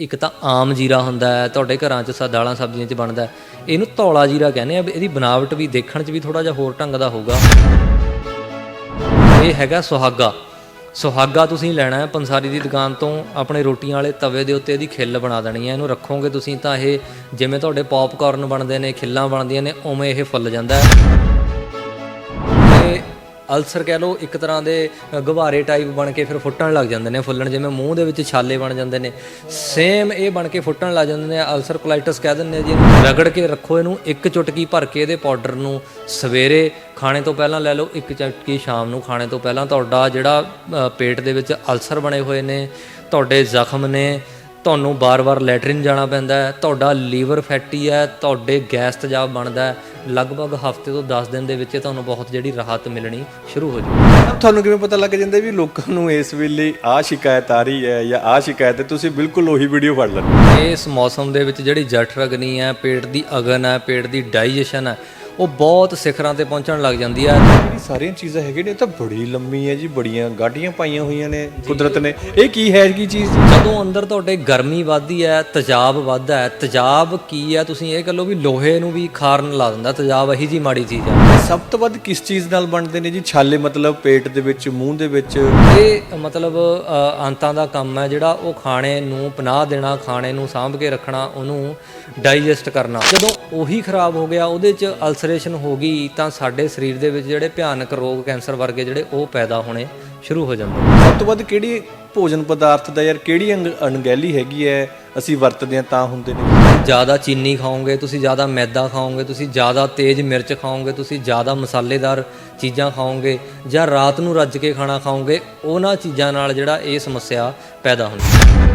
ਇੱਕ ਤਾਂ ਆਮ ਜੀਰਾ ਹੁੰਦਾ ਹੈ, ਤੁਹਾਡੇ ਘਰਾਂ 'ਚ ਸਾ, ਦਾਲਾਂ ਸਬਜ਼ੀਆਂ 'ਚ ਬਣਦਾ ਹੈ। ਇਹਨੂੰ ਧੌਲਾ ਜੀਰਾ ਕਹਿੰਦੇ ਆ, ਵੀ ਇਹਦੀ ਬਣਾਵਟ ਵੀ ਦੇਖਣ 'ਚ ਵੀ ਥੋੜਾ ਜਿਹਾ ਹੋਰ ਢੰਗ ਦਾ ਹੋਊਗਾ। ਇਹ ਹੈਗਾ ਸੁਹਾਗਾ। ਸੁਹਾਗਾ ਤੁਸੀਂ ਲੈਣਾ ਹੈ ਪੰਸਾਰੀ ਦੀ ਦੁਕਾਨ ਤੋਂ, ਆਪਣੇ ਰੋਟੀਆਂ ਵਾਲੇ ਤਵੇ ਦੇ ਉੱਤੇ ਇਹਦੀ ਖਿੱਲ ਬਣਾ ਦੇਣੀ ਹੈ, ਇਹਨੂੰ ਰੱਖੋਗੇ ਤੁਸੀਂ ਤਾਂ ਇਹ, ਜਿਵੇਂ ਤੁਹਾਡੇ ਪੌਪਕਾਰਨ ਬਣਦੇ ਨੇ, ਖਿੱਲਾਂ ਬਣਦੀਆਂ ਨੇ, ਉਵੇਂ ਇਹ ਫੁੱਲ ਜਾਂਦਾ ਹੈ। ਅਲਸਰ ਕਹਿ ਲਓ, ਇੱਕ ਤਰ੍ਹਾਂ ਦੇ ਗੁਬਾਰੇ ਟਾਈਪ ਬਣ ਕੇ ਫਿਰ ਫੁੱਟਣ ਲੱਗ ਜਾਂਦੇ ਨੇ ਫੁੱਲਣ, ਜਿਵੇਂ ਮੂੰਹ ਦੇ ਵਿੱਚ ਛਾਲੇ ਬਣ ਜਾਂਦੇ ਨੇ। ਸੇਮ ਇਹ ਬਣ ਕੇ ਫੁੱਟਣ ਲੱਗ ਜਾਂਦੇ ਨੇ, ਅਲਸਰ ਕੋਲਾਈਟਸ ਕਹਿ ਦਿੰਦੇ ਆ ਜੀ ਰਗੜ ਕੇ ਰੱਖੋ ਇਹਨੂੰ, ਇੱਕ ਚੁਟਕੀ ਭਰ ਕੇ ਇਹਦੇ ਪਾਊਡਰ ਨੂੰ ਸਵੇਰੇ ਖਾਣੇ ਤੋਂ ਪਹਿਲਾਂ ਲੈ ਲਓ, ਇੱਕ ਚੁਟਕੀ ਸ਼ਾਮ ਨੂੰ ਖਾਣੇ ਤੋਂ ਪਹਿਲਾਂ। ਤੁਹਾਡਾ ਜਿਹੜਾ ਪੇਟ ਦੇ ਵਿੱਚ ਅਲਸਰ ਬਣੇ ਹੋਏ ਨੇ, ਤੁਹਾਡੇ ਜ਼ਖਮ ਨੇ, ਤੁਹਾਨੂੰ ਬਾਰ-ਬਾਰ ਲੈਟਰਿਨ ਜਾਣਾ ਪੈਂਦਾ ਹੈ, ਤੁਹਾਡਾ ਲੀਵਰ ਫੈਟੀ ਹੈ, ਤੁਹਾਡੇ ਗੈਸ ਤੇਜ਼ਾਬ ਬਣਦਾ ਹੈ। ਲਗਭਗ ਹਫ਼ਤੇ ਤੋਂ 10 ਦਿਨ ਦੇ ਵਿੱਚ ਤੁਹਾਨੂੰ ਬਹੁਤ ਜਿਹੜੀ ਰਾਹਤ ਮਿਲਣੀ ਸ਼ੁਰੂ ਹੋ ਜਾਊਗੀ ਤੁਹਾਨੂੰ ਕਿਵੇਂ ਪਤਾ ਲੱਗ ਜਾਂਦਾ ਵੀ ਲੋਕਾਂ ਨੂੰ ਇਸ ਵੇਲੇ ਆਹ ਸ਼ਿਕਾਇਤ ਆ ਰਹੀ ਹੈ ਜਾਂ ਆਹ ਸ਼ਿਕਾਇਤ ਹੈ ਤੁਸੀਂ ਬਿਲਕੁਲ ਉਹੀ ਵੀਡੀਓ ਫੜ ਲੈਂਦੇ ਇਸ ਮੌਸਮ ਦੇ ਵਿੱਚ ਜਿਹੜੀ ਜਠਰ ਅਗਨੀ ਹੈ ਪੇਟ ਦੀ ਅਗਨ ਹੈ ਪੇਟ ਦੀ ਡਾਈਜੈਸ਼ਨ ਹੈ ਉਹ ਬਹੁਤ ਸਿਖਰਾਂ ਤੇ ਪਹੁੰਚਣ ਲੱਗ ਜਾਂਦੀ ਹੈ। ਸਾਰੀਆਂ ਚੀਜ਼ਾਂ ਹੈਗੇ ਨੇ ਇਹ ਤਾਂ ਬੜੀ ਲੰਮੀ ਹੈ ਜੀ ਬੜੀਆਂ ਗਾਡੀਆਂ ਪਾਈਆਂ ਹੋਈਆਂ ਨੇ ਕੁਦਰਤ ਨੇ। ਇਹ ਕੀ ਹੈ ਕੀ ਚੀਜ਼ ਜੀ? ਜਦੋਂ ਅੰਦਰ ਤੁਹਾਡੇ ਗਰਮੀ ਵੱਧਦੀ ਹੈ ਤੇਜ਼ਾਬ ਵੱਧਦਾ ਹੈ ਤੇਜ਼ਾਬ ਕੀ ਹੈ? ਤੁਸੀਂ ਇਹ ਕਹ ਵੀ ਲੋਹੇ ਨੂੰ ਵੀ ਖਾਰਨ ਲਾ ਦਿੰਦਾ ਤੇਜ਼ਾਬ ਇਹੀ ਜੀ ਮਾੜੀ ਚੀਜ਼ ਹੈ। ਸਭ ਤੋਂ ਵੱਧ ਕਿਸ ਚੀਜ਼ ਨਾਲ ਬਣਦੇ ਨੇ ਜੀ? ਛਾਲੇ ਮਤਲਬ ਪੇਟ ਦੇ ਵਿੱਚ ਮੂੰਹ ਦੇ ਵਿੱਚ? ਇਹ ਮਤਲਬ ਅ, ਅੰਤਾਂ ਦਾ ਕੰਮ ਹੈ ਜਿਹੜਾ ਉਹ ਖਾਣੇ ਨੂੰ ਪਨਾਹ ਦੇਣਾ ਖਾਣੇ ਨੂੰ ਸਾਂਭ ਕੇ ਰੱਖਣਾ ਉਹਨੂੰ ਡਾਈਜੈਸਟ ਕਰਨਾ। ਜਦੋਂ ਉਹੀ ਖਰਾਬ ਹੋ ਗਿਆ ਉਹਦੇ 'ਚ ਅਲਸਰੇਸ਼ਨ ਹੋ ਗਈ ਤਾਂ ਸਾਡੇ ਸਰੀਰ ਦੇ ਵਿੱਚ ਜਿਹੜੇ ਭਿਆਨਕ ਰੋਗ ਕੈਂਸਰ ਵਰਗੇ ਜਿਹੜੇ ਉਹ ਪੈਦਾ ਹੋਣੇ ਸ਼ੁਰੂ ਹੋ ਜਾਂਦੇ ਨੇ। ਸਭ ਤੋਂ ਵੱਧ ਕਿਹੜੀ ਭੋਜਨ ਪਦਾਰਥ ਦਾ ਯਾਰ ਕਿਹੜੀ ਅੰਗ- ਅਣਗਹਿਲੀ ਹੈਗੀ ਹੈ? ਅਸੀਂ ਵਰਤਦੇ ਹਾਂ ਤਾਂ ਹੁੰਦੇ ਨੇ। ਜ਼ਿਆਦਾ ਚੀਨੀ ਖਾਓਗੇ ਤੁਸੀਂ ਜ਼ਿਆਦਾ ਮੈਦਾ ਖਾਓਗੇ ਤੁਸੀਂ ਜ਼ਿਆਦਾ ਤੇਜ਼ ਮਿਰਚ ਖਾਓਗੇ ਤੁਸੀਂ ਜ਼ਿਆਦਾ ਮਸਾਲੇਦਾਰ ਚੀਜ਼ਾਂ ਖਾਓਗੇ ਜਾਂ ਰਾਤ ਨੂੰ ਰੱਜ ਕੇ ਖਾਣਾ ਖਾਓਗੇ ਉਹਨਾਂ ਚੀਜ਼ਾਂ ਨਾਲ ਜਿਹੜਾ ਇਹ ਸਮੱਸਿਆ ਪੈਦਾ ਹੁੰਦੀ ਹੈ।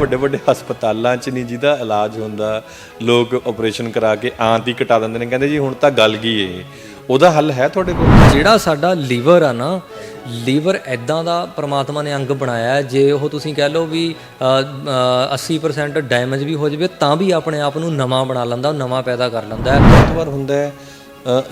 ਵੱਡੇ ਵੱਡੇ ਹਸਪਤਾਲਾਂ 'ਚ ਨਹੀਂ ਜਿਹਦਾ ਇਲਾਜ ਹੁੰਦਾ ਲੋਕ ਆਪਰੇਸ਼ਨ ਕਰਾ ਕੇ ਆਂਤ ਹੀ ਕਟਾ ਦਿੰਦੇ ਨੇ ਕਹਿੰਦੇ ਜੀ ਹੁਣ ਤਾਂ ਗਲ ਗਈ ਏ? ਉਹਦਾ ਹੱਲ ਹੈ ਤੁਹਾਡੇ ਕੋਲ? ਜਿਹੜਾ ਸਾਡਾ ਲੀਵਰ ਆ ਨਾ ਲੀਵਰ ਐਦਾਂ ਦਾ ਪ੍ਰਮਾਤਮਾ ਨੇ ਅੰਗ ਬਣਾਇਆ ਜੇ ਉਹ ਤੁਸੀਂ ਕਹਿ ਲਓ ਵੀ ਅ, ਅ, 80% ਡੈਮੇਜ ਵੀ ਹੋ ਜਾਵੇ ਤਾਂ ਵੀ ਆਪਣੇ ਆਪ ਨੂੰ ਨਵਾਂ ਬਣਾ ਲੈਂਦਾ ਨਵਾਂ ਪੈਦਾ ਕਰ ਲੈਂਦਾ ਹੈ। ਬਹੁਤ ਵਾਰ ਹੁੰਦਾ ਹੈ।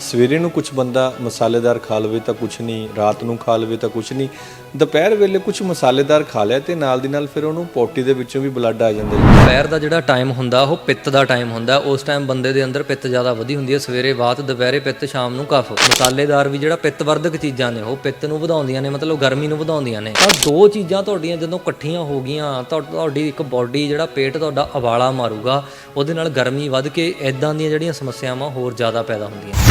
ਸਵੇਰੇ ਨੂੰ ਕੁਝ ਬੰਦਾ ਮਸਾਲੇਦਾਰ ਖਾ ਲਵੇ ਤਾਂ ਕੁਝ ਨਹੀਂ, ਰਾਤ ਨੂੰ ਖਾ ਲਵੇ ਤਾਂ ਕੁਝ ਨਹੀਂ। ਦੁਪਹਿਰ ਵੇਲੇ ਕੁਝ ਮਸਾਲੇਦਾਰ ਖਾ ਲਿਆ ਤੇ ਨਾਲ ਦੀ ਨਾਲ ਫਿਰ ਉਹਨੂੰ ਪੋਟੀ ਦੇ ਵਿੱਚੋਂ ਵੀ ਬਲੱਡ ਆ ਜਾਂਦਾ ਹੈ ਦੁਪਹਿਰ ਦਾ ਜਿਹੜਾ ਟਾਈਮ ਹੁੰਦਾ, ਉਹ ਪਿੱਤ ਦਾ ਟਾਈਮ ਹੁੰਦਾ। ਉਸ ਟਾਈਮ ਬੰਦੇ ਦੇ ਅੰਦਰ ਪਿੱਤ ਜ਼ਿਆਦਾ ਵਧੀ ਹੁੰਦੀ ਹੈ। ਸਵੇਰੇ ਬਾਅਦ, ਦੁਪਹਿਰੇ ਪਿੱਤ, ਸ਼ਾਮ ਨੂੰ ਕਫ। ਮਸਾਲੇਦਾਰ ਵੀ ਜਿਹੜਾ ਪਿੱਤ ਵਰਧਕ ਚੀਜ਼ਾਂ ਨੇ, ਉਹ ਪਿੱਤ ਨੂੰ ਵਧਾਉਂਦੀਆਂ ਨੇ, ਮਤਲਬ ਗਰਮੀ ਨੂੰ ਵਧਾਉਂਦੀਆਂ ਨੇ। ਤਾਂ ਦੋ ਚੀਜ਼ਾਂ ਤੁਹਾਡੀਆਂ ਜਦੋਂ ਇਕੱਠੀਆਂ ਹੋ ਗਈਆਂ, ਤਾਂ ਤੁਹਾਡੀ ਇੱਕ ਬਾਡੀ ਜਿਹੜਾ ਪੇਟ ਤੁਹਾਡਾ ਉਬਾਲਾ ਮਾਰੂਗਾ। ਉਹਦੇ ਨਾਲ ਗਰਮੀ ਵੱਧ ਕੇ ਇਦਾਂ ਦੀਆਂ ਜਿਹੜੀਆਂ ਸਮੱਸਿਆਵਾਂ ਹੋਰ ਜ਼ਿਆਦਾ ਪੈਦਾ ਹੁੰਦੀਆਂ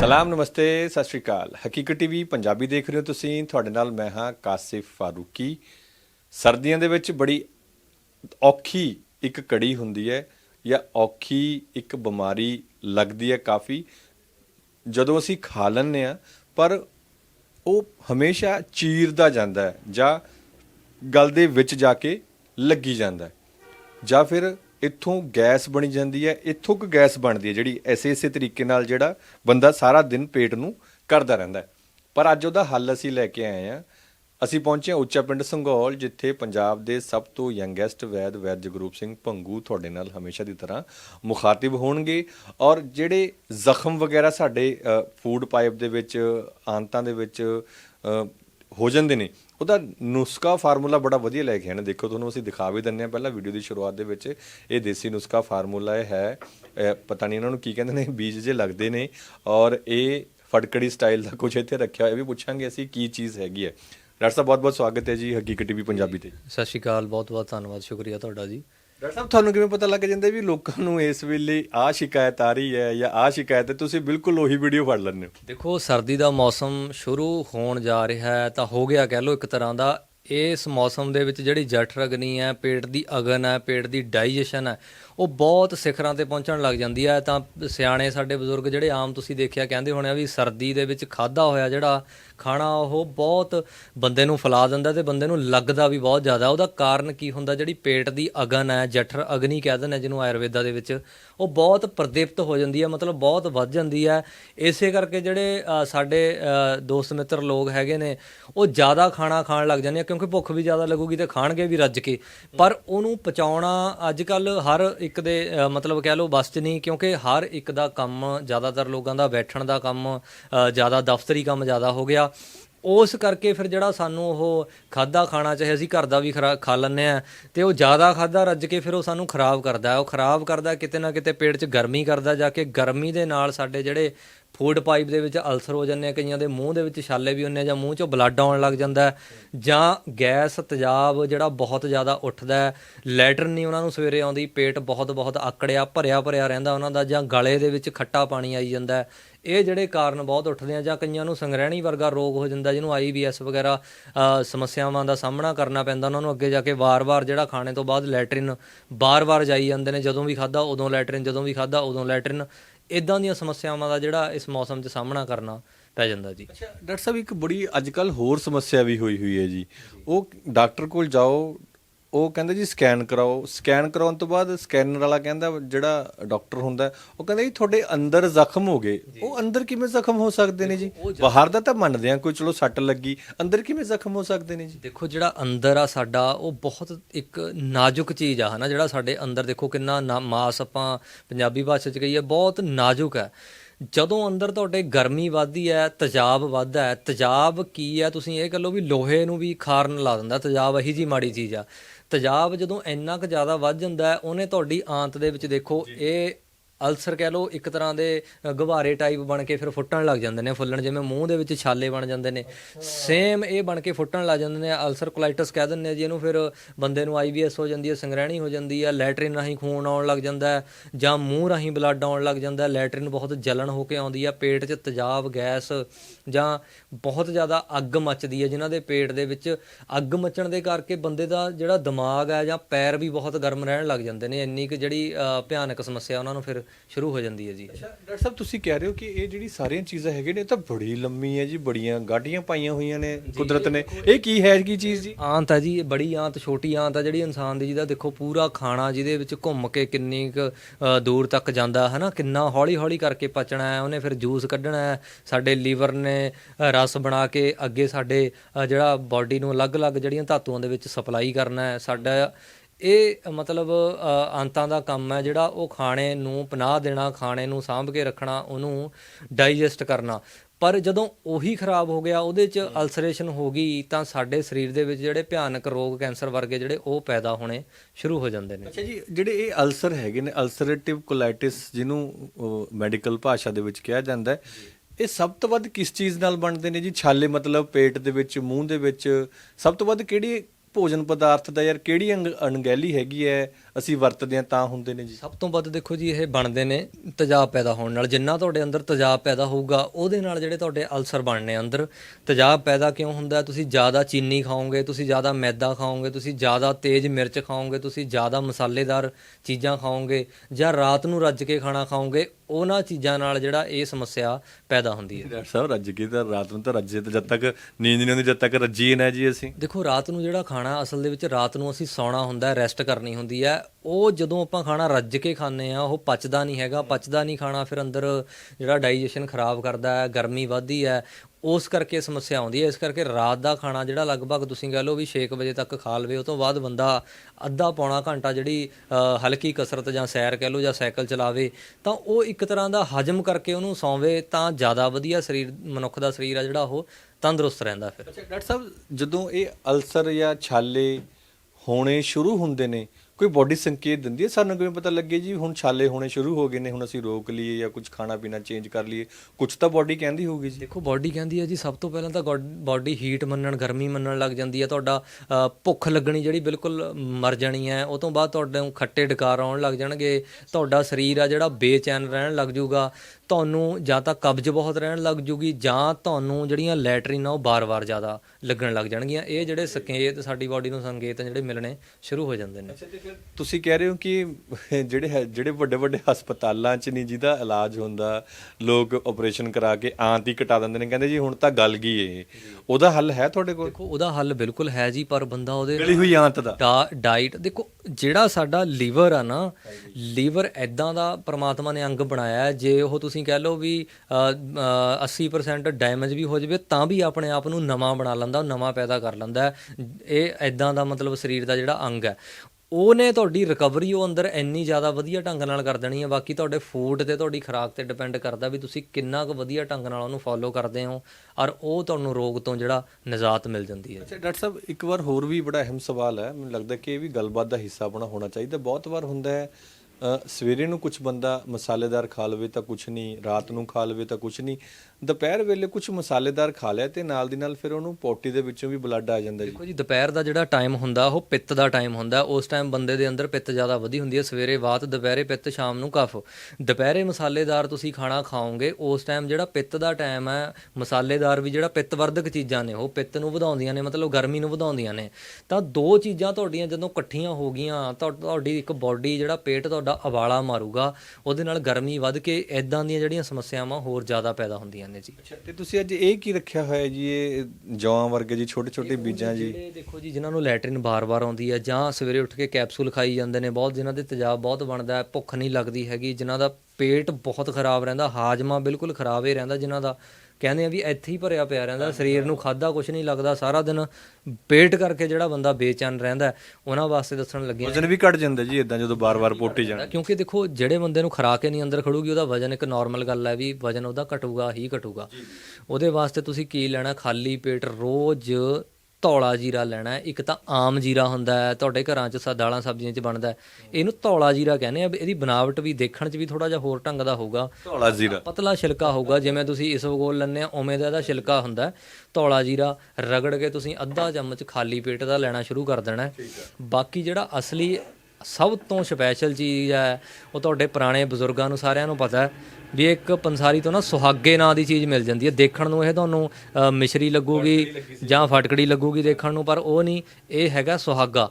ਸਲਾਮ, ਨਮਸਤੇ, ਸਤਿ ਸ਼੍ਰੀ ਅਕਾਲ। ਹਕੀਕਤ ਟੀਵੀ ਪੰਜਾਬੀ ਦੇਖ ਰਹੇ ਹੋ ਤੁਸੀਂ। ਤੁਹਾਡੇ ਨਾਲ ਮੈਂ ਹਾਂ ਕਾਸਿਫ ਫਾਰੂਕੀ। ਸਰਦੀਆਂ ਦੇ ਵਿੱਚ ਬੜੀ ਔਖੀ ਇੱਕ ਕੜੀ ਹੁੰਦੀ ਹੈ ਜਾਂ ਔਖੀ ਇੱਕ ਬਿਮਾਰੀ ਲੱਗਦੀ ਹੈ ਕਾਫੀ। ਜਦੋਂ ਅਸੀਂ ਖਾ ਲੈਂਦੇ ਆ ਪਰ ਉਹ ਹਮੇਸ਼ਾ ਚੀਰਦਾ ਜਾਂਦਾ ਹੈ ਜਾਂ ਗਲ ਦੇ ਵਿੱਚ ਜਾ ਕੇ ਲੱਗੀ ਜਾਂਦਾ ਹੈ ਜਾਂ ਫਿਰ ਇੱਥੋਂ ਗੈਸ ਬਣੀ ਜਾਂਦੀ ਹੈ, ਇੱਥੋਂ ਕੁ ਗੈਸ ਬਣਦੀ ਹੈ, ਜਿਹੜੀ ਐਸੇ ਐਸੇ ਤਰੀਕੇ ਨਾਲ ਜਿਹੜਾ ਬੰਦਾ ਸਾਰਾ ਦਿਨ ਪੇਟ ਨੂੰ ਕਰਦਾ ਰਹਿੰਦਾ ਹੈ। ਪਰ ਅੱਜ ਉਹਦਾ ਹੱਲ ਅਸੀਂ ਲੈ ਕੇ ਆਏ ਹਾਂ। ਅਸੀਂ ਪਹੁੰਚੇ ਹਾਂ ਉੱਚਾ ਪਿੰਡ ਸੰਘੌਲ, ਜਿੱਥੇ ਪੰਜਾਬ ਦੇ ਸਭ ਤੋਂ ਯੰਗੈਸਟ ਵੈਦ ਵੈਦ ਜਗਰੂਪ ਸਿੰਘ ਭੰਗੂ ਤੁਹਾਡੇ ਨਾਲ ਹਮੇਸ਼ਾ ਦੀ ਤਰ੍ਹਾਂ ਮੁਖਾਤਿਬ ਹੋਣਗੇ। ਔਰ ਜਿਹੜੇ ਜ਼ਖਮ ਵਗੈਰਾ ਸਾਡੇ ਫੂਡ ਪਾਈਪ ਦੇ ਵਿੱਚ, ਆਂਤਾਂ ਦੇ ਵਿੱਚ ਹੋ ਜਾਂਦੇ ਨੇ ਉਹਦਾ ਨੁਸਖਾ ਫਾਰਮੂਲਾ ਬੜਾ ਵਧੀਆ ਲੈ ਕੇ ਆਏ ਦੇਖੋ, ਤੁਹਾਨੂੰ ਅਸੀਂ ਦਿਖਾ ਵੀ ਦਿੰਨੇ ਆ ਪਹਿਲਾਂ ਵੀਡੀਓ ਦੀ ਸ਼ੁਰੂਆਤ ਦੇ ਵਿੱਚ। ਇਹ ਦੇਸੀ ਨੁਸਖਾ ਫਾਰਮੂਲਾ ਹੈ। ਪਤਾ ਨਹੀਂ ਇਹਨਾਂ ਨੂੰ ਕੀ ਕਹਿੰਦੇ ਨੇ, ਬੀਜ ਜੇ ਲੱਗਦੇ ਨੇ ਔਰ ਇਹ ਫਟਕੜੀ ਸਟਾਈਲ ਦਾ ਕੁਝ ਇੱਥੇ ਰੱਖਿਆ ਹੋਇਆ। ਇਹ ਵੀ ਪੁੱਛਾਂਗੇ ਅਸੀਂ ਕੀ ਚੀਜ਼ ਹੈਗੀ ਹੈ। ਡਾਕਟਰ ਸਾਹਿਬ ਬਹੁਤ ਬਹੁਤ ਸਵਾਗਤ ਹੈ ਜੀ। ਹਕੀਕਤ ਟੀਵੀ ਪੰਜਾਬੀ ਤੇ। ਸਤਿ ਸ਼੍ਰੀ ਅਕਾਲ ਬਹੁਤ ਬਹੁਤ ਧੰਨਵਾਦ, ਸ਼ੁਕਰੀਆ ਤੁਹਾਡਾ ਜੀ। ਡਾਕਟਰ ਸਾਹਿਬ, ਤੁਹਾਨੂੰ ਕਿਵੇਂ ਪਤਾ ਲੱਗ ਜਾਂਦਾ ਵੀ ਲੋਕਾਂ ਨੂੰ ਇਸ ਵੇਲੇ ਆਹ ਸ਼ਿਕਾਇਤ ਆ ਰਹੀ ਹੈ ਜਾਂ ਆਹ ਸ਼ਿਕਾਇਤ ਹੈ? ਤੁਸੀਂ ਬਿਲਕੁਲ ਉਹੀ ਵੀਡੀਓ ਫੜ ਲੈਂਦੇ ਹੋ। ਦੇਖੋ, ਸਰਦੀ ਦਾ ਮੌਸਮ ਸ਼ੁਰੂ ਹੋਣ ਜਾ ਰਿਹਾ ਹੈ, ਤਾਂ ਹੋ ਗਿਆ ਕਹਿ ਲਓ ਇੱਕ ਤਰ੍ਹਾਂ ਦਾ। ਇਸ ਮੌਸਮ ਦੇ ਵਿੱਚ ਜਿਹੜੀ ਜਠਰ ਅਗਨੀ ਹੈ, ਪੇਟ ਦੀ ਅਗਨ ਹੈ, ਪੇਟ ਦੀ ਡਾਈਜੈਸ਼ਨ ਹੈ ਉਹ ਬਹੁਤ ਸਿਖਰਾਂ ਤੇ ਪਹੁੰਚਣ ਲੱਗ ਜਾਂਦੀ ਹੈ ਤਾਂ ਸਿਆਣੇ ਸਾਡੇ ਬਜ਼ੁਰਗ ਜਿਹੜੇ ਆਮ ਤੁਸੀਂ ਦੇਖਿਆ ਕਹਿੰਦੇ ਹੋਣੇ ਆ ਵੀ ਸਰਦੀ ਦੇ ਵਿੱਚ ਖਾਦਾ ਹੋਇਆ ਜਿਹੜਾ ਖਾਣਾ, ਉਹ ਬਹੁਤ ਬੰਦੇ ਨੂੰ ਫਲਾ ਦਿੰਦਾ ਤੇ ਬੰਦੇ ਨੂੰ ਲੱਗਦਾ ਵੀ ਬਹੁਤ ਜ਼ਿਆਦਾ। ਉਹਦਾ ਕਾਰਨ ਕੀ ਹੁੰਦਾ? ਜਿਹੜੀ ਪੇਟ ਦੀ ਅਗਨ ਹੈ, ਜਠਰ ਅਗਨੀ ਕਹਿ ਦਿੰਦੇ ਆ ਜਿਹਨੂੰ ਆਯੁਰਵੇਦਾ ਦੇ ਵਿੱਚ, ਉਹ ਬਹੁਤ ਪ੍ਰਦੀਪਤ ਹੋ ਜਾਂਦੀ ਹੈ ਮਤਲਬ ਬਹੁਤ ਵੱਧ ਜਾਂਦੀ ਹੈ ਇਸੇ ਕਰਕੇ ਜਿਹੜੇ ਸਾਡੇ ਦੋਸਤ ਮਿੱਤਰ ਲੋਕ ਹੈਗੇ ਨੇ, ਉਹ ਜ਼ਿਆਦਾ ਖਾਣਾ ਖਾਣ ਲੱਗ ਜਾਂਦੇ ਆ ਕਿਉਂਕਿ ਭੁੱਖ ਵੀ ਜ਼ਿਆਦਾ ਲੱਗੂਗੀ ਤੇ ਖਾਣਗੇ ਵੀ ਰੱਜ ਕੇ। ਪਰ ਉਹਨੂੰ ਪਚਾਉਣਾ ਅੱਜ ਕੱਲ ਹਰ ਇੱਕ ਦੇ ਅ, ਮਤਲਬ ਕਹਿ ਲਓ ਬਸ 'ਚ ਨਹੀਂ ਕਿਉਂਕਿ ਹਰ ਇੱਕ ਦਾ ਕੰਮ ਜ਼ਿਆਦਾਤਰ ਲੋਕਾਂ ਦਾ ਬੈਠਣ ਦਾ ਕੰਮ ਅ, ਜ਼ਿਆਦਾ ਦਫ਼ਤਰੀ ਕੰਮ ਜ਼ਿਆਦਾ ਹੋ ਗਿਆ। ਉਸ ਕਰਕੇ ਫਿਰ ਜਿਹੜਾ ਸਾਨੂੰ ਉਹ ਖਾਦਾ ਖਾਣਾ ਚਾਹੇ ਅਸੀਂ ਘਰ ਦਾ ਵੀ ਖਰਾ- ਖਾ ਲੈਂਦੇ ਆ ਤੇ ਉਹ ਜ਼ਿਆਦਾ ਖਾਦਾ ਰੱਜ ਕੇ ਫਿਰ ਉਹ ਸਾਨੂੰ ਖਰਾਬ ਕਰਦਾ ਹੈ। ਉਹ ਖਰਾਬ ਕਰਦਾ ਕਿਤੇ ਨਾ ਕਿਤੇ ਪੇਟ 'ਚ ਗਰਮੀ ਕਰਦਾ ਜਾ ਕੇ ਗਰਮੀ ਦੇ ਨਾਲ ਸਾਡੇ ਜਿਹੜੇ ਫੂਡ ਪਾਈਪ ਦੇ ਵਿੱਚ ਅਲਸਰ ਹੋ ਜਾਂਦੇ ਆ, ਕਈਆਂ ਦੇ ਮੂੰਹ ਦੇ ਵਿੱਚ ਛਾਲੇ ਵੀ ਹੁੰਦੇ ਆ ਜਾਂ ਮੂੰਹ 'ਚੋਂ ਬਲੱਡ ਆਉਣ ਲੱਗ ਜਾਂਦਾ ਜਾਂ ਗੈਸ ਤਜਾਬ ਜਿਹੜਾ ਬਹੁਤ ਜ਼ਿਆਦਾ ਉੱਠਦਾ ਹੈ ਨਹੀਂ ਉਹਨਾਂ ਨੂੰ ਸਵੇਰੇ ਆਉਂਦੀ, ਪੇਟ ਬਹੁਤ ਬਹੁਤ ਆਕੜਿਆ, ਭਰਿਆ ਭਰਿਆ ਰਹਿੰਦਾ ਉਹਨਾਂ ਦਾ, ਜਾਂ ਗਲੇ ਦੇ ਵਿੱਚ ਖੱਟਾ ਪਾਣੀ ਆਈ ਜਾਂਦਾ ਇਹ ਜਿਹੜੇ ਕਾਰਨ ਬਹੁਤ ਉੱਠਦੇ ਆ ਜਾਂ ਕਈਆਂ ਨੂੰ ਸੰਗ੍ਰਹਿਣੀ ਵਰਗਾ ਰੋਗ ਹੋ ਜਾਂਦਾ, ਜਿਹਨੂੰ ਆਈਬੀਐਸ ਵਗੈਰਾ ਸਮੱਸਿਆਵਾਂ ਦਾ ਸਾਹਮਣਾ ਕਰਨਾ ਪੈਂਦਾ, ਉਹਨਾਂ ਨੂੰ ਅੱਗੇ ਜਾ ਕੇ ਵਾਰ-ਵਾਰ ਜਿਹੜਾ ਖਾਣੇ ਤੋਂ ਬਾਅਦ ਲੈਟਰਿਨ ਵਾਰ ਵਾਰ ਜਾਈ ਜਾਂਦੇ ਨੇ, ਜਦੋਂ ਵੀ ਖਾਦਾ ਉਦੋਂ ਲੈਟਰਿਨ, ਜਦੋਂ ਵੀ ਖਾਦਾ ਉਦੋਂ ਲੈਟਰਿਨ। ਇਦਾਂ ਦੀਆਂ ਸਮੱਸਿਆਵਾਂ ਦਾ ਜਿਹੜਾ ਇਸ ਮੌਸਮ 'ਚ ਸਾਹਮਣਾ ਕਰਨਾ ਪੈ ਜਾਂਦਾ ਜੀ। ਅੱਛਾ, ਡਾਕਟਰ ਸਾਹਿਬ, ਇੱਕ ਬੜੀ ਅੱਜਕੱਲ ਹੋਰ ਸਮੱਸਿਆ ਵੀ ਹੋਈ ਹੋਈ ਹੈ ਜੀ। ਉਹ ਡਾਕਟਰ ਕੋਲ ਜਾਓ ਉਹ ਕਹਿੰਦਾ ਜੀ ਸਕੈਨ ਕਰਾਓ। ਸਕੈਨ ਕਰਾਉਣ ਤੋਂ ਬਾਅਦ ਸਕੈਨਰ ਵਾਲਾ ਕਹਿੰਦਾ ਜਿਹੜਾ ਡਾਕਟਰ ਹੁੰਦਾ ਉਹ ਕਹਿੰਦਾ ਜੀ ਤੁਹਾਡੇ ਅੰਦਰ ਜ਼ਖਮ ਹੋ ਗਏ। ਉਹ ਅੰਦਰ ਕਿਵੇਂ ਜ਼ਖਮ ਹੋ ਸਕਦੇ ਨੇ ਜੀ? ਬਾਹਰ ਦਾ ਤਾਂ ਮੰਨਦੇ ਆ ਕੋਈ ਚਲੋ ਸੱਟ ਲੱਗੀ। ਅੰਦਰ ਕਿਵੇਂ ਜ਼ਖਮ ਹੋ ਸਕਦੇ ਨੇ ਜੀ? ਦੇਖੋ ਜਿਹੜਾ ਅੰਦਰ ਆ ਸਾਡਾ ਉਹ ਬਹੁਤ ਇੱਕ ਨਾਜ਼ੁਕ ਚੀਜ਼ ਆ ਹਨਾ? ਜਿਹੜਾ ਸਾਡੇ ਅੰਦਰ ਦੇਖੋ ਕਿੰਨਾ ਮਾਸ ਆਪਾਂ ਪੰਜਾਬੀ ਭਾਸ਼ਾ 'ਚ ਕਹੀਏ ਬਹੁਤ ਨਾਜ਼ੁਕ ਹੈ। ਜਦੋਂ ਅੰਦਰ ਤੁਹਾਡੇ ਗਰਮੀ ਵੱਧਦੀ ਹੈ ਤੇਜ਼ਾਬ ਵੱਧਦਾ ਹੈ ਤੇਜ਼ਾਬ ਕੀ ਹੈ? ਤੁਸੀਂ ਇਹ ਕਹ ਲਓ ਵੀ ਲੋਹੇ ਨੂੰ ਵੀ ਖਾਰਨ ਲਾ ਦਿੰਦਾ ਤੇਜ਼ਾਬ ਇਹੀ ਜੀ ਮਾੜੀ ਚੀਜ਼ ਆ। ਤੇਜ਼ਾਬ ਜਦੋਂ ਇੰਨਾ ਕੁ ਜ਼ਿਆਦਾ ਵੱਧ ਜਾਂਦਾ ਹੈ ਉਹਨੇ ਤੁਹਾਡੀ ਆਂਤ ਦੇ ਵਿੱਚ ਦੇਖੋ ਇਹ ਅਲਸਰ ਕਹਿ ਲਓ, ਇੱਕ ਤਰ੍ਹਾਂ ਦੇ ਗੁਬਾਰੇ ਟਾਈਪ ਬਣ ਕੇ ਫਿਰ ਫੁੱਟਣ ਲੱਗ ਜਾਂਦੇ ਨੇ ਫੁੱਲਣ, ਜਿਵੇਂ ਮੂੰਹ ਦੇ ਵਿੱਚ ਛਾਲੇ ਬਣ ਜਾਂਦੇ ਨੇ। ਸੇਮ ਇਹ ਬਣ ਕੇ ਫੁੱਟਣ ਲੱਗ ਜਾਂਦੇ ਨੇ, ਅਲਸਰ ਕੋਲਾਈਟਸ ਕਹਿ ਦਿੰਦੇ ਆ ਜੀ ਇਹਨੂੰ, ਫਿਰ ਬੰਦੇ ਨੂੰ ਆਈਬੀਐਸ ਹੋ ਜਾਂਦੀ ਹੈ, ਸੰਗ੍ਰਹਿਣੀ ਹੋ ਜਾਂਦੀ ਹੈ, ਲੈਟਰਿਨ ਰਾਹੀਂ ਖੂਨ ਆਉਣ ਲੱਗ ਜਾਂਦਾ ਹੈ, ਜਾਂ ਮੂੰਹ ਰਾਹੀਂ ਬਲੱਡ ਆਉਣ ਲੱਗ ਜਾਂਦਾ ਹੈ, ਲੈਟਰਿਨ ਬਹੁਤ ਜਲਣ ਹੋ ਕੇ ਆਉਂਦੀ ਹੈ, ਪੇਟ 'ਚ ਤੇਜ਼ਾਬ, ਗੈਸ ਜਾਂ ਬਹੁਤ ਜ਼ਿਆਦਾ ਅੱਗ ਮੱਚਦੀ ਹੈ, ਜਿਨ੍ਹਾਂ ਦੇ ਪੇਟ ਦੇ ਵਿੱਚ ਅੱਗ ਮੱਚਣ ਦੇ ਕਰਕੇ ਬੰਦੇ ਦਾ ਜਿਹੜਾ ਦਿਮਾਗ ਹੈ ਜਾਂ ਪੈਰ ਵੀ ਬਹੁਤ ਗਰਮ ਰਹਿਣ ਲੱਗ ਜਾਂਦੇ ਨੇ, ਇੰਨੀ ਕਿ ਜਿਹੜੀ ਭਿਆਨਕ ਸਮੱਸਿਆ ਉਹਨਾਂ ਨੂੰ ਫਿਰ ਸ਼ੁਰੂ ਹੋ ਜਾਂਦੀ ਹੈ ਜੀ। ਅੱਛਾ ਡਾਕਟਰ ਸਾਹਿਬ ਤੁਸੀਂ ਕਹਿ ਰਹੇ ਹੋ ਕਿ ਇਹ ਜਿਹੜੀ ਸਾਰੀਆਂ ਚੀਜ਼ਾਂ ਹੈਗੇ ਨੇ ਇਹ ਤਾਂ ਬੜੀ ਲੰਮੀ ਹੈ ਜੀ ਬੜੀਆਂ ਗਾਢੀਆਂ ਪਾਈਆਂ ਹੋਈਆਂ ਨੇ ਕੁਦਰਤ ਨੇ। ਇਹ ਕੀ ਹੈ ਕੀ ਚੀਜ਼ ਜੀ? ਆਂਤ ਹੈ ਜੀ ਇਹ ਬੜੀ ਆਂਤ ਛੋਟੀ ਆਂਤ ਹੈ ਜਿਹੜੀ ਇਨਸਾਨ ਦੀ ਜਿਹਦਾ ਦੇਖੋ ਪੂਰਾ ਖਾਣਾ ਜਿਹਦੇ ਵਿੱਚ ਘੁੰਮ ਕੇ ਕਿੰਨੀ ਕੁ ਅ, ਦੂਰ ਤੱਕ ਜਾਂਦਾ ਹੈ ਨਾ ਕਿੰਨਾ ਹੌਲੀ ਹੌਲੀ ਕਰਕੇ ਪਚਣਾ ਹੈ ਉਹਨੇ ਫਿਰ ਜੂਸ ਕੱਢਣਾ ਹੈ ਸਾਡੇ ਲੀਵਰ ਨੇ ਅ, ਰਸ ਬਣਾ ਕੇ ਅੱਗੇ ਸਾਡੇ ਅ, ਜਿਹੜਾ ਬਾਡੀ ਨੂੰ ਅਲੱਗ-ਅਲੱਗ ਜਿਹੜੀਆਂ ਧਾਤੂਆਂ ਦੇ ਵਿੱਚ ਸਪਲਾਈ ਕਰਨਾ ਹੈ ਸਾਡਾ ਇਹ ਮਤਲਬ ਅੰਤਾਂ ਦਾ ਕੰਮ ਹੈ ਜਿਹੜਾ ਉਹ ਖਾਣੇ ਨੂੰ ਪਨਾਹ ਦੇਣਾ, ਖਾਣੇ ਨੂੰ ਸਾਂਭ ਕੇ ਰੱਖਣਾ, ਉਹਨੂੰ ਡਾਈਜੈਸਟ ਕਰਨਾ। ਪਰ ਜਦੋਂ ਉਹੀ ਖਰਾਬ ਹੋ ਗਿਆ, ਉਹਦੇ 'ਚ ਅਲਸਰੇਸ਼ਨ ਹੋ ਗਈ, ਤਾਂ ਸਾਡੇ ਸਰੀਰ ਦੇ ਵਿੱਚ ਜਿਹੜੇ ਭਿਆਨਕ ਰੋਗ ਕੈਂਸਰ ਵਰਗੇ ਜਿਹੜੇ ਉਹ ਪੈਦਾ ਹੋਣੇ ਸ਼ੁਰੂ ਹੋ ਜਾਂਦੇ ਨੇ। ਅੱਛਾ ਜੀ, ਜਿਹੜੇ ਇਹ ਅਲਸਰ ਹੈਗੇ ਨੇ, ਅਲਸਰੇਟਿਵ ਕੋਲਾਈਟਿਸ ਜਿਹਨੂੰ ਮੈਡੀਕਲ ਭਾਸ਼ਾ ਦੇ ਵਿੱਚ ਕਿਹਾ ਜਾਂਦਾ ਹੈ, ਇਹ ਸਭ ਤੋਂ ਵੱਧ ਕਿਸ ਚੀਜ਼ ਨਾਲ ਬਣਦੇ ਨੇ ਜੀ? ਛਾਲੇ ਮਤਲਬ ਪੇਟ ਦੇ ਵਿੱਚ, ਮੂੰਹ ਦੇ ਵਿੱਚ, ਸਭ ਤੋਂ ਵੱਧ ਕਿਹੜੀ ਭੋਜਨ ਪਦਾਰਥ ਦਾ ਯਾਰ ਕਿਹੜੀ ਅੰਗ- ਅਣਗਹਿਲੀ ਹੈਗੀ ਹੈ? ਅਸੀਂ ਵਰਤਦੇ ਹਾਂ ਤਾਂ ਹੁੰਦੇ ਨੇ ਜੀ। ਸਭ ਤੋਂ ਵੱਧ ਦੇਖੋ ਜੀ ਇਹ ਬਣਦੇ ਨੇ ਤੇਜ਼ਾਬ ਪੈਦਾ ਹੋਣ ਨਾਲ। ਜਿੰਨਾ ਤੁਹਾਡੇ ਅੰਦਰ ਤੇਜ਼ਾਬ ਪੈਦਾ ਹੋਊਗਾ ਉਹਦੇ ਨਾਲ ਜਿਹੜੇ ਤੁਹਾਡੇ ਅਲਸਰ ਬਣਨੇ ਅੰਦਰ। ਤੇਜ਼ਾਬ ਪੈਦਾ ਕਿਉਂ ਹੁੰਦਾ? ਤੁਸੀਂ ਜ਼ਿਆਦਾ ਚੀਨੀ ਖਾਓਗੇ ਤੁਸੀਂ ਜ਼ਿਆਦਾ ਮੈਦਾ ਖਾਓਗੇ ਤੁਸੀਂ ਜ਼ਿਆਦਾ ਤੇਜ਼ ਮਿਰਚ ਖਾਓਗੇ ਤੁਸੀਂ ਜ਼ਿਆਦਾ ਮਸਾਲੇਦਾਰ ਚੀਜ਼ਾਂ ਖਾਓਗੇ ਜਾਂ ਰਾਤ ਨੂੰ ਰੱਜ ਕੇ ਖਾਣਾ ਖਾਓਗੇ ਉਹਨਾਂ ਚੀਜ਼ਾਂ ਨਾਲ ਜਿਹੜਾ ਇਹ ਸਮੱਸਿਆ ਪੈਦਾ ਹੁੰਦੀ ਹੈ। ਡਾਕਟਰ ਸਾਹਿਬ ਰੱਜ ਕੇ ਤਾਂ ਰਾਤ ਨੂੰ ਤਾਂ ਰੱਜੇ ਤੇ ਜਦ ਤੱਕ ਨੀਂਦ ਨਹੀਂ ਆਉਂਦੀ ਜਦ ਤੱਕ ਰੱਜੀਏ ਨਾ ਜੀ ਅਸੀਂ। ਦੇਖੋ ਰਾਤ ਨੂੰ ਜਿਹੜਾ ਖਾਣਾ ਅਸਲ ਦੇ ਵਿੱਚ ਰਾਤ ਨੂੰ ਅਸੀਂ ਸੌਣਾ ਹੁੰਦਾ ਰੈਸਟ ਕਰਨੀ ਹੁੰਦੀ ਹੈ ਉਹ ਜਦੋਂ ਆਪਾਂ ਖਾਣਾ ਰੱਜ ਕੇ ਖਾਂਦੇ ਆ, ਉਹ ਪਚਦਾ ਨਹੀਂ ਹੈਗਾ, ਪਚਦਾ ਨਹੀਂ ਖਾਣਾ, ਫਿਰ ਅੰਦਰ ਜਿਹੜਾ ਡਾਈਜੈਸ਼ਨ ਖਰਾਬ ਕਰਦਾ ਹੈ, ਗਰਮੀ ਵੱਧਦੀ ਹੈ, ਉਸ ਕਰਕੇ ਸਮੱਸਿਆ ਆਉਂਦੀ ਹੈ। ਇਸ ਕਰਕੇ ਰਾਤ ਦਾ ਖਾਣਾ ਜਿਹੜਾ ਲਗਭਗ ਤੁਸੀਂ ਕਹ ਲਓ ਵੀ 6 ਵਜੇ ਤੱਕ ਖਾ ਲਵੇ, ਉਹ ਤੋਂ ਬਾਅਦ ਬੰਦਾ ਅੱਧਾ ਪੌਣਾ ਘੰਟਾ ਜਿਹੜੀ ਹਲਕੀ ਕਸਰਤ ਜਾਂ ਸੈਰ ਕਹਿ ਲਓ ਜਾਂ ਸਾਈਕਲ ਚਲਾਵੇ, ਤਾਂ ਉਹ ਇੱਕ ਤਰ੍ਹਾਂ ਦਾ ਹਜਮ ਕਰਕੇ ਉਹਨੂੰ ਸੌਵੇ, ਤਾਂ ਜ਼ਿਆਦਾ ਵਧੀਆ ਸਰੀਰ, ਮਨੁੱਖ ਦਾ ਸਰੀਰ ਆ ਜਿਹੜਾ ਉਹ ਤੰਦਰੁਸਤ ਰਹਿੰਦਾ ਫਿਰ। ਅੱਛਾ, ਡਾਕਟਰ ਸਾਹਿਬ, ਜਦੋਂ ਇਹ ਅਲਸਰ ਜਾਂ ਛਾਲੇ ਹੋਣੇ ਸ਼ੁਰੂ ਹੁੰਦੇ ਨੇ ਕੋਈ ਬਾਡੀ ਸੰਕੇਤ ਦਿੰਦੀ ਹੈ? ਸਾਨੂੰ ਕਿਵੇਂ ਪਤਾ ਲੱਗੇ ਜੀ? ਹੁਣ ਛਾਲੇ ਹੋਣੇ ਸ਼ੁਰੂ ਹੋ ਗਏ ਨੇ ਹੁਣ ਅਸੀਂ ਰੋਕ ਲਈਏ ਜਾਂ ਕੁਝ ਖਾਣਾ ਪੀਣਾ ਚੇਂਜ ਕਰ ਲਈਏ। ਕੁਝ ਤਾਂ ਬਾਡੀ ਕਹਿੰਦੀ ਹੋਊਗੀ ਜੀ। ਦੇਖੋ ਬਾਡੀ ਕਹਿੰਦੀ ਹੈ ਜੀ ਸਭ ਤੋਂ ਪਹਿਲਾਂ ਤਾਂ ਬਾਡੀ ਹੀਟ ਮੰਨਣ ਗਰਮੀ ਮੰਨਣ ਲੱਗ ਜਾਂਦੀ ਹੈ। ਤੁਹਾਡਾ ਅ, ਭੁੱਖ ਲੱਗਣੀ ਜਿਹੜੀ ਬਿਲਕੁਲ ਮਰ ਜਾਣੀ ਹੈ ਉਹ ਤੋਂ ਬਾਅਦ ਤੁਹਾਡੇ ਨੂੰ ਖੱਟੇ ਡਕਾਰ ਆਉਣ ਲੱਗ ਜਾਣਗੇ। ਤੁਹਾਡਾ ਸਰੀਰ ਆ ਜਿਹੜਾ ਬੇਚੈਨ ਰਹਿਣ ਲੱਗ ਜਾਊਗਾ ਤੁਹਾਨੂੰ ਜਾਂ ਤਾਂ ਕਬਜ਼ ਬਹੁਤ ਰਹਿਣ ਲੱਗ ਜੂਗੀ ਜਾਂ ਤੁਹਾਨੂੰ ਜਿਹੜੀਆਂ ਲੈਟਰਿਨ ਆ ਉਹ ਬਾਰ-ਬਾਰ ਜ਼ਿਆਦਾ ਲੱਗਣ ਲੱਗ ਜਾਣਗੀਆਂ। ਇਹ ਜਿਹੜੇ ਸੰਕੇਤ ਸਾਡੀ ਬਾਡੀ ਨੂੰ ਸੰਕੇਤ ਆ ਜਿਹੜੇ ਮਿਲਣੇ ਸ਼ੁਰੂ ਹੋ ਜਾਂਦੇ ਨੇ। ਤੁਸੀਂ ਕਹਿ ਰਹੇ ਹੋ ਕਿ ਜਿਹੜੇ ਹੈ- ਜਿਹੜੇ ਵੱਡੇ ਵੱਡੇ ਹਸਪਤਾਲਾਂ 'ਚ ਨਹੀਂ ਜਿਹਦਾ ਇਲਾਜ ਹੁੰਦਾ ਲੋਕ ਆਪਰੇਸ਼ਨ ਕਰਾ ਕੇ ਆਂਤ ਹੀ ਕਟਾ ਦਿੰਦੇ ਨੇ ਕਹਿੰਦੇ ਜੀ ਹੁਣ ਤਾਂ ਗਲ ਗਈ ਇਹ? ਉਹਦਾ ਹੱਲ ਹੈ ਤੁਹਾਡੇ ਕੋਲ? ਦੇਖੋ ਉਹਦਾ ਹੱਲ ਬਿਲਕੁਲ ਹੈ ਜੀ ਪਰ ਬੰਦਾ ਉਹਦੇ ਗਲੀ ਹੋਈ ਆਂਤ ਦਾ। ਡਾਈਟ ਦੇਖੋ ਜਿਹੜਾ ਸਾਡਾ ਲੀਵਰ ਆ ਨਾ ਲੀਵਰ ਐਦਾਂ ਦਾ ਪ੍ਰਮਾਤਮਾ ਨੇ ਅੰਗ ਬਣਾਇਆ ਹੈ, ਜੇ ਉਹ ਤੁਸੀਂ ਕਹਿ ਲਓ ਵੀ ਅ, ਅ, 80% ਡੈਮੇਜ ਵੀ ਹੋ ਜਾਵੇ ਤਾਂ ਵੀ ਆਪਣੇ ਆਪ ਨੂੰ ਨਵਾਂ ਬਣਾ ਲੈਂਦਾ ਉਹ ਨਵਾਂ ਪੈਦਾ ਕਰ ਲੈਂਦਾ ਹੈ। ਇਹ ਐਦਾਂ ਦਾ ਮਤਲਬ ਸਰੀਰ ਦਾ ਜਿਹੜਾ ਅੰਗ ਹੈ। ਉਹਨੇ ਤੁਹਾਡੀ ਰਿਕਵਰੀ ਉਹ ਅੰਦਰ ਇੰਨੀ ਜ਼ਿਆਦਾ ਵਧੀਆ ਢੰਗ ਨਾਲ ਕਰ ਦੇਣੀ ਹੈ ਬਾਕੀ ਤੁਹਾਡੇ ਫੂਡ ਤੇ ਤੁਹਾਡੀ ਖੁਰਾਕ ਤੇ ਡਿਪੈਂਡ ਕਰਦਾ ਵੀ ਤੁਸੀਂ ਕਿੰਨਾ ਕੁ ਵਧੀਆ ਢੰਗ ਨਾਲ ਉਹਨੂੰ ਫੋਲੋ ਕਰਦੇ ਹੋ, ਔਰ ਉਹ ਤੁਹਾਨੂੰ ਰੋਗ ਤੋਂ ਜਿਹੜਾ ਨਿਜਾਤ ਮਿਲ ਜਾਂਦੀ ਹੈ। ਅੱਛਾ, ਡਾਕਟਰ ਸਾਹਿਬ, ਇੱਕ ਵਾਰ ਹੋਰ ਵੀ ਬੜਾ ਅਹਿਮ ਸਵਾਲ ਹੈ। ਮੈਨੂੰ ਲੱਗਦਾ ਕਿ ਇਹ ਵੀ ਗੱਲਬਾਤ ਦਾ ਹਿੱਸਾ ਆਪਣਾ ਹੋਣਾ ਚਾਹੀਦਾ। ਬਹੁਤ ਵਾਰ ਹੁੰਦਾ ਹੈ ਸਵੇਰੇ ਨੂੰ ਕੁਝ ਬੰਦਾ ਮਸਾਲੇਦਾਰ ਖਾ ਲਵੇ ਤਾਂ ਕੁਝ ਨਹੀਂ ਰਾਤ ਨੂੰ ਖਾ ਲਵੇ ਤਾਂ ਕੁਝ ਨਹੀਂ ਦੁਪਹਿਰ ਵੇਲੇ ਕੁਝ ਮਸਾਲੇਦਾਰ ਖਾ ਲਿਆ ਤੇ ਨਾਲ ਦੀ ਨਾਲ ਫਿਰ ਉਹਨੂੰ ਪੋਟੀ ਦੇ ਵਿੱਚੋਂ ਵੀ ਬਲੱਡ ਆ ਜਾਂਦਾ ਜੀ। ਦੇਖੋ ਜੀ, ਦੁਪਹਿਰ ਦਾ ਜਿਹੜਾ ਟਾਈਮ ਹੁੰਦਾ, ਉਹ ਪਿੱਤ ਦਾ ਟਾਈਮ ਹੁੰਦਾ, ਉਸ ਟਾਈਮ ਬੰਦੇ ਦੇ ਅੰਦਰ ਪਿੱਤ ਜ਼ਿਆਦਾ ਵਧੀ ਹੁੰਦੀ ਹੈ, ਸਵੇਰੇ ਵਾਤ, ਦੁਪਹਿਰੇ ਪਿੱਤ, ਸ਼ਾਮ ਨੂੰ ਕਫ। ਦੁਪਹਿਰੇ ਮਸਾਲੇਦਾਰ ਤੁਸੀਂ ਖਾਣਾ ਖਾਓਗੇ, ਉਸ ਟਾਈਮ ਜਿਹੜਾ ਪਿੱਤ ਦਾ ਟਾਈਮ ਹੈ, ਮਸਾਲੇਦਾਰ ਵੀ ਜਿਹੜਾ ਪਿੱਤ ਵਰਧਕ ਚੀਜ਼ਾਂ ਨੇ, ਉਹ ਪਿੱਤ ਨੂੰ ਵਧਾਉਂਦੀਆਂ ਨੇ, ਮਤਲਬ ਗਰਮੀ ਨੂੰ ਵਧਾਉਂਦੀਆਂ ਨੇ। ਤਾਂ ਦੋ ਚੀਜ਼ਾਂ ਤੁਹਾਡੀਆਂ ਜਦੋਂ ਇਕੱਠੀਆਂ ਹੋ ਗਈਆਂ ਤਾਂ ਤੁਹਾਡੀ ਇੱਕ ਬਾਡੀ ਜਿਹੜਾ ਪੇਟ ਤੁਹਾਡਾ ਅਵਾਲਾ ਮਾਰੂਗਾ ਉਹਦੇ ਨਾਲ ਗਰਮੀ ਵੱਧ ਕੇ ਇਦਾਂ ਦੀਆਂ ਜਿਹੜੀਆਂ ਸਮੱਸਿਆਵਾਂ ਹੋਰ ਜ਼ਿਆਦਾ ਪੈਦਾ ਹੁੰਦੀਆਂ ਨੇ ਜੀ। ਅੱਛਾ ਤੇ ਤੁਸੀਂ ਅੱਜ ਇਹ ਕੀ ਰੱਖਿਆ ਹੋਇਆ ਜੀ ਇਹ ਜੌਆਂ ਵਰਗੇ ਜੀ ਛੋਟੇ ਛੋਟੇ ਬੀਜਾਂ ਜੀ? ਜਿਹੜੇ ਦੇਖੋ ਜੀ ਜਿਨ੍ਹਾਂ ਨੂੰ ਲੈਟਰਿਨ ਬਾਰ-ਬਾਰ ਆਉਂਦੀ ਹੈ ਜਾਂ ਸਵੇਰੇ ਉੱਠ ਕੇ ਕੈਪਸੂਲ ਖਾਈ ਜਾਂਦੇ ਨੇ ਬਹੁਤ ਜਿਨ੍ਹਾਂ ਦੇ ਤੇਜ਼ਾਬ ਬਹੁਤ ਬਣਦਾ ਹੈ ਭੁੱਖ ਨਹੀਂ ਲੱਗਦੀ ਹੈਗੀ ਜਿਨ੍ਹਾਂ ਦਾ ਪੇਟ ਬਹੁਤ ਖਰਾਬ ਰਹਿੰਦਾ ਹਾਜਮਾ ਬਿਲਕੁਲ ਖਰਾਬ ਹੀ ਰਹਿੰਦਾ ਜਿਨ੍ਹਾਂ ਦਾ। ਕਹਿੰਦੇ ਆ ਵੀ ਇੱਥੇ ਹੀ ਭਰਿਆ ਪਿਆ ਰਹਿੰਦਾ ਸਰੀਰ ਨੂੰ ਖਾਦਾ ਕੁਝ ਨਹੀਂ ਲੱਗਦਾ ਸਾਰਾ ਦਿਨ ਪੇਟ ਕਰਕੇ ਜਿਹੜਾ ਬੰਦਾ ਬੇਚੈਨ ਰਹਿੰਦਾ ਉਹਨਾਂ ਵਾਸਤੇ ਦੱਸਣ ਲੱਗੇ। ਵਜ਼ਨ ਵੀ ਘਟ ਜਾਂਦਾ ਜੀ ਇਦਾਂ ਜਦੋਂ ਬਾਰ-ਬਾਰ ਪੋਟੀ ਜਾਣਾ। ਕਿਉਂਕਿ ਦੇਖੋ ਜਿਹੜੇ ਬੰਦੇ ਨੂੰ ਖੁਰਾਕ ਹੀ ਨਹੀਂ ਅੰਦਰ ਖੜੂਗੀ ਉਹਦਾ ਵਜਨ ਇੱਕ ਨਾਰਮਲ ਗੱਲ ਹੈ ਵੀ ਵਜਨ ਉਹਦਾ ਘਟੂਗਾ ਹੀ ਘਟੂਗਾ। ਉਹਦੇ ਵਾਸਤੇ ਤੁਸੀਂ ਕੀ ਲੈਣਾ ਖਾਲੀ ਪੇਟ ਰੋਜ਼ ਧੌਲਾ ਜੀਰਾ ਲੈਣਾ ਹੈ। ਇੱਕ ਤਾਂ ਆਮ ਜੀਰਾ ਹੁੰਦਾ ਹੈ ਤੁਹਾਡੇ ਘਰਾਂ 'ਚ ਸਾ ਦਾਲਾਂ ਸਬਜ਼ੀਆਂ 'ਚ ਬਣਦਾ ਹੈ। ਇਹਨੂੰ ਧੌਲਾ ਜੀਰਾ ਕਹਿੰਦੇ ਆ ਇਹਦੀ ਬਣਾਵਟ ਵੀ ਦੇਖਣ 'ਚ ਵੀ ਥੋੜਾ ਜਿਹਾ ਹੋਰ ਢੰਗ ਦਾ ਹੋਊਗਾ ਧੌਲਾ ਜ਼ੀਰਾ ਪਤਲਾ ਛਿਲਕਾ ਹੋਊਗਾ ਜਿਵੇਂ ਤੁਸੀਂ ਇਸ ਵਗੋਲ ਲੈਂਦੇ ਆ ਉਵੇਂ ਦਾ ਇਹਦਾ ਛਿਲਕਾ ਹੁੰਦਾ। ਧੌਲਾ ਜੀਰਾ ਰਗੜ ਕੇ ਤੁਸੀਂ ਅੱਧਾ ਚਮਚ ਖਾਲੀ ਪੇਟ ਦਾ ਲੈਣਾ ਸ਼ੁਰੂ ਕਰ ਦੇਣਾ। ਬਾਕੀ ਜਿਹੜਾ ਅਸਲੀ ਸਭ ਤੋਂ ਸਪੈਸ਼ਲ ਚੀਜ਼ ਹੈ ਉਹ ਤੁਹਾਡੇ ਪੁਰਾਣੇ ਬਜ਼ੁਰਗਾਂ ਨੂੰ ਸਾਰਿਆਂ ਨੂੰ ਪਤਾ ਹੈ ਵੀ ਇੱਕ ਪੰਸਾਰੀ ਤੋਂ ਨਾ ਸੁਹਾਗੇ ਨਾਂ ਦੀ ਚੀਜ਼ ਮਿਲ ਜਾਂਦੀ ਹੈ। ਦੇਖਣ ਨੂੰ ਇਹ ਤੁਹਾਨੂੰ ਅ, ਮਿਸ਼ਰੀ ਲੱਗੂਗੀ ਜਾਂ ਫਟਕੜੀ ਲੱਗੂਗੀ ਦੇਖਣ ਨੂੰ ਪਰ ਉਹ ਨਹੀਂ ਇਹ ਹੈਗਾ ਸੁਹਾਗਾ।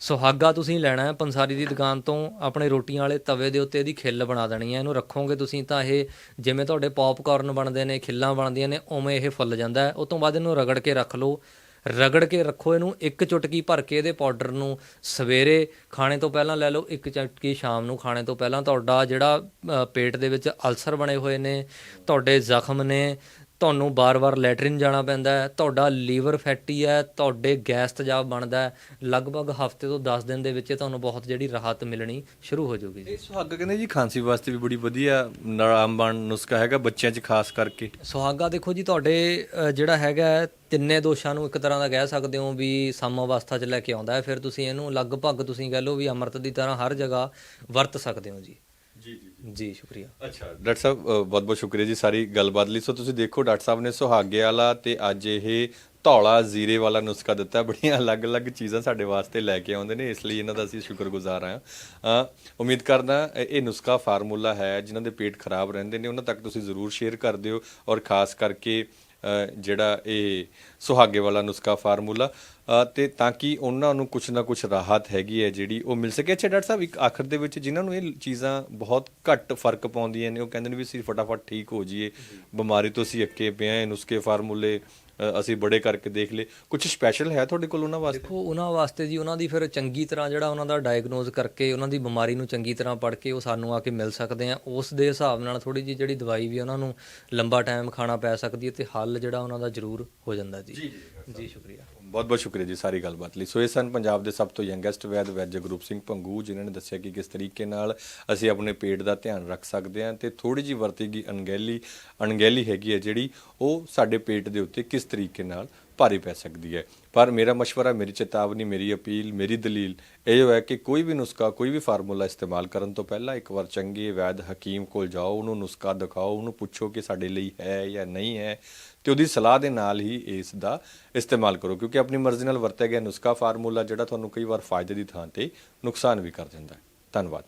ਸੁਹਾਗਾ ਤੁਸੀਂ ਲੈਣਾ ਹੈ ਪੰਸਾਰੀ ਦੀ ਦੁਕਾਨ ਤੋਂ ਆਪਣੇ ਰੋਟੀਆਂ ਵਾਲੇ ਤਵੇ ਦੇ ਉੱਤੇ ਇਹਦੀ ਖਿੱਲ ਬਣਾ ਦੇਣੀ ਹੈ ਇਹਨੂੰ ਰੱਖੋਗੇ ਤੁਸੀਂ ਤਾਂ ਇਹ ਜਿਵੇਂ ਤੁਹਾਡੇ ਪੌਪਕਾਰਨ ਬਣਦੇ ਨੇ ਖਿੱਲਾਂ ਬਣਦੀਆਂ ਨੇ ਉਵੇਂ ਇਹ ਫੁੱਲ ਜਾਂਦਾ ਹੈ। ਉਹ ਤੋਂ ਬਾਅਦ ਇਹਨੂੰ ਰਗੜ ਕੇ ਰੱਖ ਲਓ। ਰਗੜ ਕੇ ਰੱਖੋ ਇਹਨੂੰ, ਇੱਕ ਚੁਟਕੀ ਭਰ ਕੇ ਇਹਦੇ ਪਾਊਡਰ ਨੂੰ ਸਵੇਰੇ ਖਾਣੇ ਤੋਂ ਪਹਿਲਾਂ ਲੈ ਲਓ, ਇੱਕ ਚੁਟਕੀ ਸ਼ਾਮ ਨੂੰ ਖਾਣੇ ਤੋਂ ਪਹਿਲਾਂ। ਤੁਹਾਡਾ ਜਿਹੜਾ ਪੇਟ ਦੇ ਵਿੱਚ ਅਲਸਰ ਬਣੇ ਹੋਏ ਨੇ, ਤੁਹਾਡੇ ਜ਼ਖਮ ਨੇ ਤੁਹਾਨੂੰ ਬਾਰ-ਬਾਰ ਲੈਟਰਿਨ ਜਾਣਾ ਪੈਂਦਾ ਹੈ ਤੁਹਾਡਾ ਲੀਵਰ ਫੈਟੀ ਹੈ ਤੁਹਾਡੇ ਗੈਸ ਤੇਜ਼ਾਬ ਬਣਦਾ ਹੈ ਲਗਭਗ ਹਫ਼ਤੇ ਤੋਂ 10 ਦਿਨ ਦੇ ਵਿੱਚ ਤੁਹਾਨੂੰ ਬਹੁਤ ਜਿਹੜੀ ਰਾਹਤ ਮਿਲਣੀ ਸ਼ੁਰੂ ਹੋ ਜਾਊਗੀ ਜੀ। ਇਹ ਸੁਹਾਗਾ ਕਹਿੰਦੇ ਜੀ ਖਾਂਸੀ ਵਾਸਤੇ ਵੀ ਬੜੀ ਵਧੀਆ ਨਰਾਮਬਣ ਨੁਸਖਾ ਹੈਗਾ ਬੱਚਿਆਂ 'ਚ ਖਾਸ ਕਰਕੇ। ਸੁਹਾਗਾ ਦੇਖੋ ਜੀ ਤੁਹਾਡੇ ਜਿਹੜਾ ਹੈਗਾ ਤਿੰਨੇ ਦੋਸ਼ਾਂ ਨੂੰ ਇੱਕ ਤਰ੍ਹਾਂ ਦਾ ਕਹਿ ਸਕਦੇ ਹੋ ਵੀ ਸਮ ਅਵਸਥਾ 'ਚ ਲੈ ਕੇ ਆਉਂਦਾ ਹੈ ਫਿਰ ਤੁਸੀਂ ਇਹਨੂੰ ਲਗਭਗ ਤੁਸੀਂ ਕਹਿ ਲਓ ਵੀ ਅੰਮ੍ਰਿਤ ਦੀ ਤਰ੍ਹਾਂ ਹਰ ਜਗ੍ਹਾ ਵਰਤ ਸਕਦੇ ਹੋ ਜੀ। ਜੀ ਜੀ ਜੀ। ਸ਼ੁਕਰੀਆ। ਅੱਛਾ। ਡਾਕਟਰ ਸਾਹਿਬ ਬਹੁਤ ਬਹੁਤ ਸ਼ੁਕਰੀਆ ਜੀ ਸਾਰੀ ਗੱਲਬਾਤ ਲਈ। ਸੋ ਤੁਸੀਂ ਦੇਖੋ ਡਾਕਟਰ ਸਾਹਿਬ ਨੇ ਸੁਹਾਗੇ ਵਾਲਾ ਤੇ ਅੱਜ ਇਹ ਧੌਲਾ ਜ਼ੀਰੇ ਵਾਲਾ ਨੁਸਖਾ ਦਿੱਤਾ। ਬੜੀਆਂ ਅਲੱਗ-ਅਲੱਗ ਚੀਜ਼ਾਂ ਸਾਡੇ ਵਾਸਤੇ ਲੈ ਕੇ ਆਉਂਦੇ ਨੇ ਇਸ ਲਈ ਇਹਨਾਂ ਦਾ ਅਸੀਂ ਸ਼ੁਕਰਗੁਜ਼ਾਰ ਹਾਂ। ਉਮੀਦ ਕਰਦਾ ਇਹ ਨੁਸਖਾ ਫਾਰਮੂਲਾ ਹੈ ਜਿਨ੍ਹਾਂ ਦੇ ਪੇਟ ਖਰਾਬ ਰਹਿੰਦੇ ਨੇ। ਉਹਨਾਂ ਤੱਕ ਤੁਸੀਂ ਜ਼ਰੂਰ ਸ਼ੇਅਰ ਕਰ ਦਿਓ ਔਰ ਖਾਸ ਕਰਕੇ ਜਿਹੜਾ ਇਹ ਸੁਹਾਗੇ ਵਾਲਾ ਨੁਸਖਾ ਫਾਰਮੂਲਾ ਅ, ਤੇ ਤਾਂ ਕਿ ਉਹਨਾਂ ਨੂੰ ਕੁਝ ਨਾ ਕੁਝ ਰਾਹਤ ਹੈਗੀ ਹੈ ਜਿਹੜੀ ਉਹ ਮਿਲ ਸਕੇ। ਅੱਛਾ ਡਾਕਟਰ ਸਾਹਿਬ ਇੱਕ ਆਖਰ ਦੇ ਵਿੱਚ ਜਿਨ੍ਹਾਂ ਨੂੰ ਇਹ ਚੀਜ਼ਾਂ ਬਹੁਤ ਘੱਟ ਫ਼ਰਕ ਪਾਉਂਦੀਆਂ ਨੇ ਉਹ ਕਹਿੰਦੇ ਨੇ ਵੀ ਅਸੀਂ ਫਟਾਫਟ ਠੀਕ ਹੋ ਜਾਈਏ ਬਿਮਾਰੀ ਤੋਂ ਅਸੀਂ ਅੱਕੇ ਪਏ ਹਾਂ ਨੁਸਖੇ ਫਾਰਮੂਲੇ ਅਸੀਂ ਬੜੇ ਕਰਕੇ ਦੇਖ ਲਏ। ਕੁਝ ਸਪੈਸ਼ਲ ਹੈ ਤੁਹਾਡੇ ਕੋਲ ਉਹਨਾਂ ਵਾਸਤੇ? ਦੇਖੋ ਉਹਨਾਂ ਵਾਸਤੇ ਜੀ ਉਹਨਾਂ ਦੀ ਫਿਰ ਚੰਗੀ ਤਰ੍ਹਾਂ ਜਿਹੜਾ ਉਹਨਾਂ ਦਾ ਡਾਇਗਨੋਜ਼ ਕਰਕੇ ਉਹਨਾਂ ਦੀ ਬਿਮਾਰੀ ਨੂੰ ਚੰਗੀ ਤਰ੍ਹਾਂ ਪੜ੍ਹ ਕੇ ਉਹ ਸਾਨੂੰ ਆ ਕੇ ਮਿਲ ਸਕਦੇ ਆ। ਉਸ ਦੇ ਹਿਸਾਬ ਨਾਲ ਥੋੜੀ ਜੀ ਜਿਹੜੀ ਦਵਾਈ ਵੀ ਉਹਨਾਂ ਨੂੰ ਲੰਬਾ ਟਾਈਮ ਖਾਣਾ ਪੈ ਸਕਦੀ ਹੈ ਤੇ ਹੱਲ ਜਿਹੜਾ ਉਹਨਾਂ ਦਾ ਜ਼ਰੂਰ ਹੋ ਜਾਂਦਾ ਜੀ ਜੀ। ਜੀ ਸ਼ੁਕਰੀਆ। ਬਹੁਤ ਬਹੁਤ ਸ਼ੁਕਰੀਆ ਜੀ ਸਾਰੀ ਗੱਲਬਾਤ ਲਈ ਸੋ ਇਹ ਸਨ ਪੰਜਾਬ ਦੇ ਸਭ ਤੋਂ ਯੰਗੈਸਟ ਵੈਦ ਵੈਦ ਜਗਰੂਪ ਸਿੰਘ ਭੰਗੂ ਜਿਨ੍ਹਾਂ ਨੇ ਦੱਸਿਆ ਕਿ ਕਿਸ ਤਰੀਕੇ ਨਾਲ ਅਸੀਂ ਆਪਣੇ ਪੇਟ ਦਾ ਧਿਆਨ ਰੱਖ ਸਕਦੇ ਹਾਂ ਤੇ ਥੋੜੀ ਜੀ ਵਰਤੀ ਗਈ ਅਣਗਹਿਲੀ ਅਣਗਹਿਲੀ ਹੈਗੀ ਹੈ ਜਿਹੜੀ ਉਹ ਸਾਡੇ ਪੇਟ ਦੇ ਉੱਤੇ ਕਿਸ ਤਰੀਕੇ ਨਾਲ ਭਾਰੀ ਪੈ ਸਕਦੀ ਹੈ ਪਰ ਮੇਰਾ مشورہ ਮੇਰੀ ਚੇਤਾਵਨੀ ਮੇਰੀ ਅਪੀਲ ਮੇਰੀ ਦਲੀਲ ਇਹ ਹੈ ਕਿ ਕੋਈ ਵੀ ਨੁਸਖਾ ਕੋਈ ਵੀ ਫਾਰਮੂਲਾ ਇਸਤੇਮਾਲ ਕਰਨ ਤੋਂ ਪਹਿਲਾਂ ਇੱਕ ਵਾਰ ਚੰਗੇ ਵੈਦ ਹਕੀਮ ਕੋਲ ਜਾਓ ਉਹਨੂੰ ਨੁਸਖਾ ਦਿਖਾਓ ਉਹਨੂੰ ਪੁੱਛੋ ਕਿ ਸਾਡੇ ਲਈ ਹੈ ਜਾਂ ਨਹੀਂ ਹੈ ਤੇ ਉਹਦੀ ਸਲਾਹ ਦੇ ਨਾਲ ਹੀ ਇਸ ਦਾ ਇਸਤੇਮਾਲ ਕਰੋ, ਕਿਉਂਕਿ ਆਪਣੀ ਮਰਜ਼ੀ ਨਾਲ ਵਰਤਿਆ ਗਿਆ ਨੁਸਖਾ ਫਾਰਮੂਲਾ ਜਿਹੜਾ ਤੁਹਾਨੂੰ ਕਈ ਵਾਰ ਫਾਇਦੇ ਦੀ ਥਾਂ ਤੇ ਨੁਕਸਾਨ ਵੀ ਕਰ ਦਿੰਦਾ ਹੈ। ਧੰਨਵਾਦ।